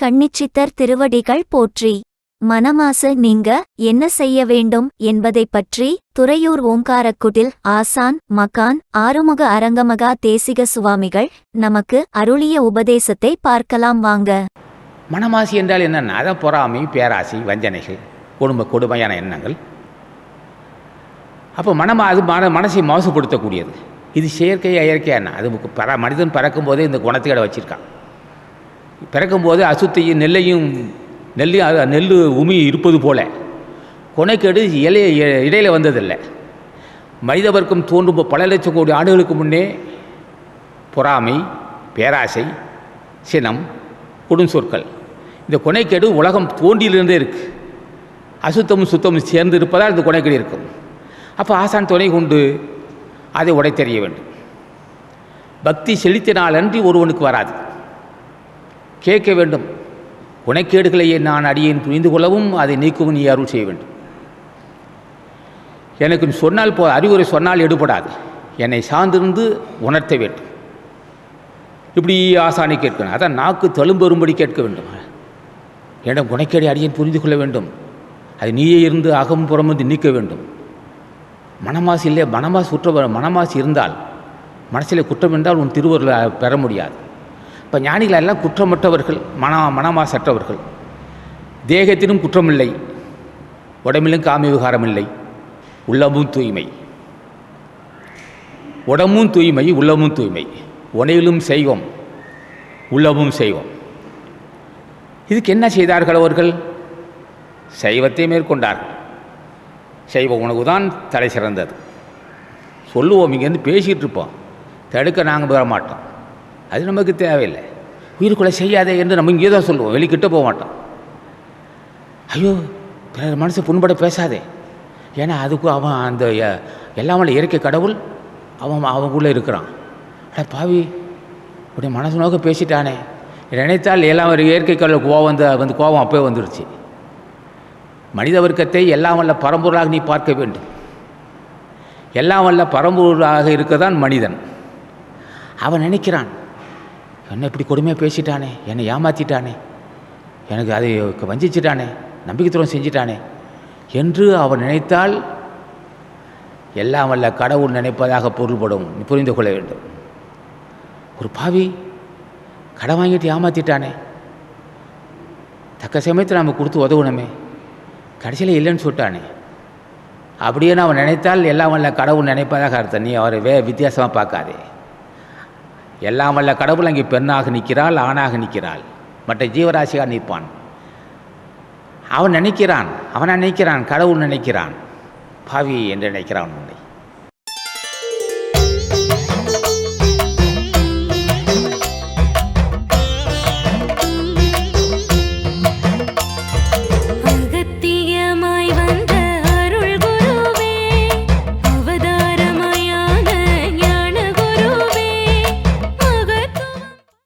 கண்ணிச்சித்தர் திருவடிகள் போற்றி. மனமாசு நீங்க என்ன செய்ய வேண்டும் என்பதைப் பற்றி துறையூர் ஓங்காரக்குடில் ஆசான் மகான் ஆறுமுக அரங்கமகா தேசிக சுவாமிகள் நமக்கு அருளிய உபதேசத்தை பார்க்கலாம் வாங்க. மனமாசி என்றால் என்னென்ன? அதான் பொறாமை பேராசை வஞ்சனைகள் குடும்ப கொடுமையான எண்ணங்கள். அப்போ மனமா அது மன மனசை மாசுபடுத்தக்கூடியது. இது செயற்கை இயற்கையான அது பற பர மனிதன் பறக்கும் போதே இந்த குணத்துக்கடை வச்சுருக்கான். பிறக்கும்போது அசுத்தையும் நெல்லையும் நெல்லையும் நெல் உமி இருப்பது போல. கொனைக்கேடு இலைய இடையில் வந்ததில்லை. மனித வர்க்கம் தோன்றும் பல லட்சம் கோடி ஆண்டுகளுக்கு முன்னே பொறாமை பேராசை சினம் கொடுஞ்சொற்கள் இந்த கொனைக்கேடு உலகம் தோன்றியிலிருந்தே இருக்குது அசுத்தமும் சுத்தமும் சேர்ந்து இருப்பதால் இந்த கொனைக்கேடு இருக்கும். அப்போ ஆசான் துணை கொண்டு அதை உடைத்தெறிய வேண்டும். பக்தி செலுத்தினாலன்றி ஒருவனுக்கு வராது. கேட்க வேண்டும். குணைக்கேடுகளையே நான் அடியேன் புரிந்து கொள்ளவும் அதை நீக்கவும் நீ அருள் செய்ய வேண்டும். எனக்கு சொன்னால் போ அறிவுரை சொன்னால் எடுபடாது. என்னை சார்ந்திருந்து உணர்த்த வேண்டும். இப்படி ஆசானை கேட்கணும் அதான் நாக்கு தழும்பெறும்படி கேட்க வேண்டும். என்னிடம் குணைக்கேடை அடியேன் புரிந்து கொள்ள வேண்டும். அது நீயே இருந்து அகம் புறம் வந்து நீக்க வேண்டும். மனமாசு இல்லை மனமாசு உற்ற மனமாசு இருந்தால் மனசில் குற்றம் என்றால் உன் திருவருளை பெற முடியாது. இப்போ ஞானிகள் எல்லாம் குற்றமற்றவர்கள் மன மனமாசற்றவர்கள் தேகத்திலும் குற்றமில்லை உடம்பிலும் காமி விகாரம் இல்லை உள்ளமும் தூய்மை. உடம்பும் தூய்மை உள்ளமும் தூய்மை. உனையிலும் செய்வோம் உள்ளமும் செய்வோம். இதுக்கு என்ன செய்தார்கள் அவர்கள்? சைவத்தை மேற்கொண்டார்கள். சைவ உணவு தான் தலை சிறந்தது. சொல்லுவோம் இங்கேருந்து பேசிகிட்டு இருப்போம். தடுக்க நாங்கள் வர மாட்டோம். அது நமக்கு தேவையில்லை. உயிருக்குள்ளே செய்யாதே என்று நம்ம இங்கே தான் சொல்லுவோம். வெளிக்கிட்ட போக மாட்டோம். ஐயோ பிறர் மனசு புண்பட பேசாதே. ஏன்னா அதுக்கும் அவன் அந்த எல்லாமே எல்லாம் வல்ல இயற்கை கடவுள் அவன் அவனுக்குள்ளே இருக்கிறான். அட பாவி இப்படி மனசு நோக்க பேசிட்டானே. நினைத்தால் எல்லாம் ஒரு இயற்கை கடவுள் கோவம் வந்து வந்து கோபம் அப்போயே வந்துடுச்சு மனித வர்க்கத்தை எல்லாம் வல்ல பரம்பொருளாக நீ பார்க்க வேண்டும். எல்லாம் வல்ல பரம்பொருளாக இருக்க தான் மனிதன். அவன் நினைக்கிறான் என்னை இப்படி கொடுமையாக பேசிட்டானே? என்னை ஏமாற்றிட்டானே எனக்கு அதை வஞ்சிச்சிட்டானே? நம்பிக்கை துரோகம் செஞ்சிட்டானே? என்று அவன் நினைத்தால் எல்லாம் வல்ல கடவுள் நினைப்பதாக பொருள்படும். புரிந்து கொள்ள வேண்டும். ஒரு பாவி கடன் வாங்கிட்டு ஏமாற்றிட்டானே தக்க சமயத்தில் நம்ம கொடுத்து உதவணுமே. கடைசியில் இல்லைன்னு சொல்லிட்டானே. அப்படியே அவன் நினைத்தால் எல்லாம் வல்ல கடவுள் நினைப்பதாக அர்த்தம். நீ அவரை வே வித்தியாசமாக பார்க்காதே. எல்லாம் வல்ல கடவுள் அங்கே பெண்ணாக நிற்கிறாள் ஆணாக நிற்கிறாள். மற்ற ஜீவராசியாக நிற்பான். அவன் நினைக்கிறான் அவன் நினைக்கிறான் கடவுள் நினைக்கிறான். பாவி என்று நினைக்கிறான் உன்னை.